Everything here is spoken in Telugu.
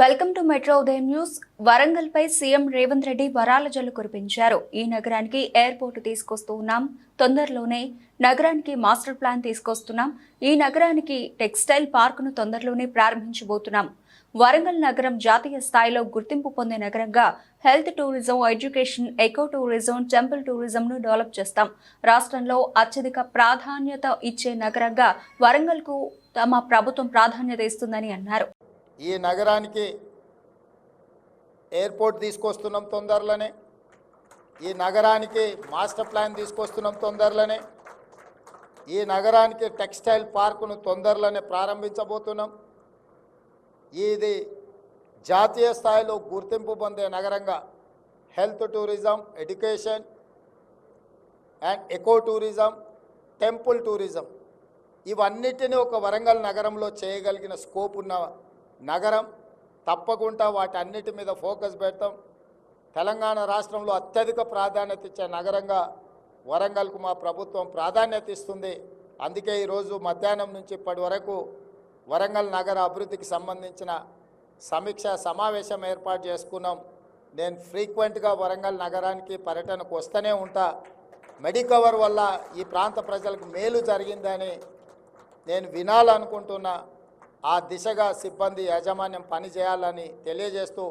వెల్కమ్ టు మెట్రో ఉదయం న్యూస్. వరంగల్ పై సీఎం రేవంత్ రెడ్డి వరాల జల్లు కురిపించారు. ఈ నగరానికి ఎయిర్పోర్ట్ తీసుకొస్తూ ఉన్నాం. తొందరలోనే నగరానికి మాస్టర్ ప్లాన్ తీసుకొస్తున్నాం. ఈ నగరానికి టెక్స్టైల్ పార్కును తొందరలోనే ప్రారంభించబోతున్నాం. వరంగల్ నగరం జాతీయ స్థాయిలో గుర్తింపు పొందే నగరంగా health tourism education eco tourism temple టూరిజంను develop చేస్తాం. రాష్ట్రంలో అత్యధిక ప్రాధాన్యత ఇచ్చే నగరంగా వరంగల్కు తమ ప్రభుత్వం ప్రాధాన్యత ఇస్తుందని అన్నారు. ఈ నగరానికి ఎయిర్పోర్ట్ తీసుకొస్తున్నాం తొందరలోనే. ఈ నగరానికి మాస్టర్ ప్లాన్ తీసుకొస్తున్నాం తొందరలోనే. ఈ నగరానికి టెక్స్టైల్ పార్కును తొందరలోనే ప్రారంభించబోతున్నాం. ఇది జాతీయ స్థాయిలో గుర్తింపు పొందే నగరంగా health tourism education and eco tourism temple tourism ఇవన్నిటిని ఒక వరంగల్ నగరంలో చేయగలిగిన స్కోప్ ఉన్న నగరం తప్పకుండా వాటన్నిటి మీద ఫోకస్ పెడతాం. తెలంగాణ రాష్ట్రంలో అత్యధిక ప్రాధాన్యత ఇచ్చే నగరంగా వరంగల్కు మా ప్రభుత్వం ప్రాధాన్యత ఇస్తుంది. అందుకే ఈరోజు మధ్యాహ్నం నుంచి ఇప్పటి వరకు వరంగల్ నగర అభివృద్ధికి సంబంధించిన సమీక్ష సమావేశం ఏర్పాటు చేసుకున్నాం. నేను ఫ్రీక్వెంట్గా వరంగల్ నగరానికి పర్యటనకు వస్తూనే ఉంటా. మెడికవర్ వల్ల ఈ ప్రాంత ప్రజలకు మేలు జరిగిందని నేను వినాలనుకుంటున్నా. ఆ దిశగా సిబ్బంది యాజమాన్యం పనిచేయాలని తెలియజేస్తూ